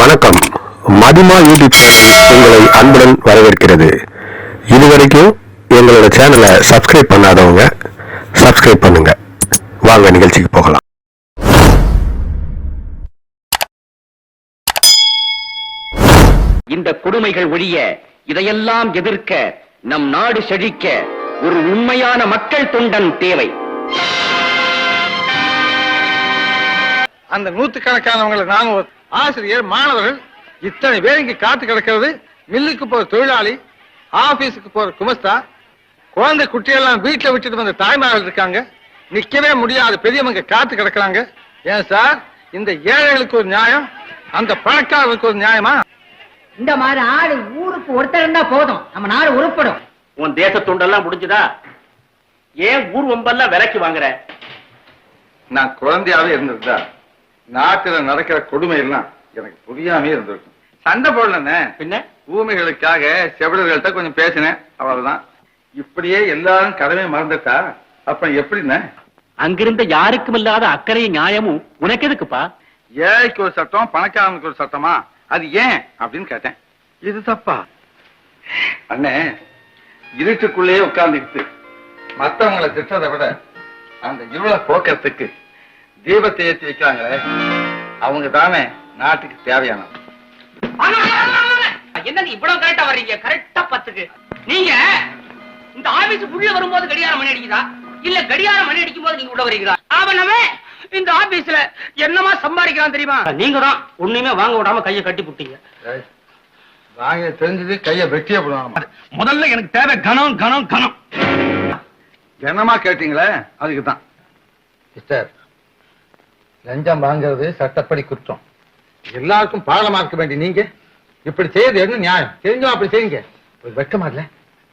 வணக்கம். மதிமா YouTube channel உங்களை அன்புடன் வரவேற்கிறது. இதுவரைக்கும் எங்களோட சேனலை சப்ஸ்கிரைப் பண்ணாதவங்க சப்ஸ்கிரைப் பண்ணுங்க. வாங்க நிகழ்ச்சிக்கு போகலாம். இந்த கொடுமைகள் ஒழிய இதையெல்லாம் எதிர்க்க நம் நாடு செழிக்க ஒரு உண்மையான மக்கள் தொண்டன் தேவை. அந்த நூத்துக்கணக்கானவங்களை நான் ஒரு ஆசிரியர் மாணவர்கள் இத்தனை பேர் இங்க காத்து கிடக்கிறது. மில்லுக்கு போற தொழிலாளி ஆபீஸுக்கு போற குமஸ்தா குழந்தை குட்டியெல்லாம் வீட்டுல விட்டுட்டு வந்த தாய்மார்கள் இருக்காங்க. நிக்கவே முடியாத பெரியவங்க காத்து கிடக்குறாங்க. ஏன் சார்? இந்த ஏழைகளுக்கு ஒரு நியாயம் அந்த பணக்காரர்களுக்கு ஒரு நியாயமா? இந்த மாதிரி ஆளு ஊருக்கு ஒருத்தர் இருந்தா போதும். நம்ம நாடு உருப்படும். உன் தேச தொண்டெல்லாம் முடிஞ்சுதா? ஏன் ஊர் வம்பெல்லாம் விலைக்கு வாங்குற? நான் குழந்தையாவே இருந்திருந்தா நாட்டுல நடக்கிற கொடுமை எல்லாம் எனக்கு புரியாமே இருந்திருக்கும் சண்டை போடலன்னு பின்ன? ஊமைகளுக்காக செவிடர்கள்ட்ட கொஞ்சம் பேசினேன். அவ்வளவுதான். இப்படியே எல்லாரும் கடமை மறந்துட்டா? அப்புறம் எப்படின்னு அங்கிருந்த யாருக்கும் இல்லாத அக்கறையும் நியாயமும் உனக்கு எதுக்குப்பா? ஏழைக்கு ஒரு சட்டம் பணக்காரனுக்கு ஒரு சட்டமா? அது ஏன் அப்படின்னு கேட்டேன். இது தப்பா? அண்ணே இருட்டுக்குள்ளேயே உட்கார்ந்துக்கிட்டு மத்தவங்களை திட்டதை விட அந்த இருளை போக்குறதுக்கு தீபத்தை ஏற்றி வைக்கிறாங்களே அவங்க தானே நாட்டுக்கு தேவையானது. என்னங்க இவ்வளவு கரெக்டா வர்றீங்க? கரெக்டா பத்துக்கு. நீங்க இந்த ஆபீஸ் உள்ள வரும்போது கடிகாரம் மணி அடிக்குதா? இல்ல கடிகாரம் மணி அடிக்கும் போது நீங்க உள்ள வரீங்களா அவனவே இந்த ஆபீஸ்ல என்னமா சம்பாதிக்கிறான் தெரியுமா? நீங்க தான் ஒண்ணுமே வாங்க விடாம கையை கட்டி புட்டீங்க. நாங்க தெரிஞ்சது கைய வெட்டியே போடுவாங்க முதல்ல எனக்கு தேவை கனம் கனம் கனம். என்னமா கேட்டீங்களே அதுக்கு தான். சிஸ்டர் லஞ்சம் வாங்குறது சட்டப்படி குற்றம். எல்லாருக்கும் பாடமாக்க வேண்டிய நீங்க? இப்படி செய்யறது என்ன நியாயம்? தெரிஞ்சும் அப்படி செய்யுங்க. ஒரு வெக்கமா இல்ல?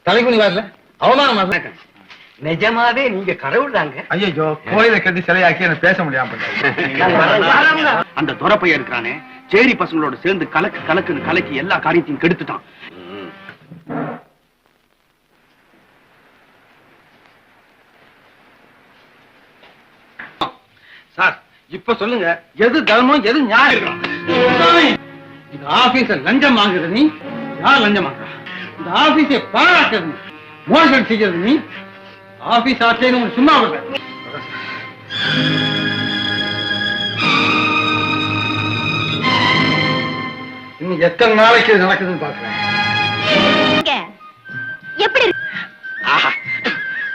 தலைகுனி வரல? அவமானமா இல்ல? நிஜமாவே நீங்க கடவுள் தாங்க. ஐயோ கோயிலை கட்டி சிலையாக்கி எனக்கு பேச முடியாம. அந்த துரப்பைய இருக்கிறானே சேரி பசங்களோட சேர்ந்து கலக்கு கலக்குன்னு கலக்கி எல்லா காரியத்தையும் கெடுத்துட்டான். சார் இப்ப சொல்லுங்க எது தர்மம் எது நியாயம்? இந்த ஆபீஸ லஞ்சம் வாங்குறது நீ யார் லஞ்சம் வாங்குறா இந்த ஆபீஸை பாராட்டுறது நீ மோசடி செய்யறது நீ ஆபீஸ் உங்களுக்கு சும்மா விடுறேன் இன்னும் எத்தனை நாளைக்கு இது நடக்குதுன்னு பாக்குறேன் எப்படி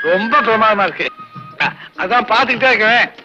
ரொம்ப பிரமாதமா இருக்கு. அதான் பாத்துக்கிட்டே இருக்கேன். ஆஹா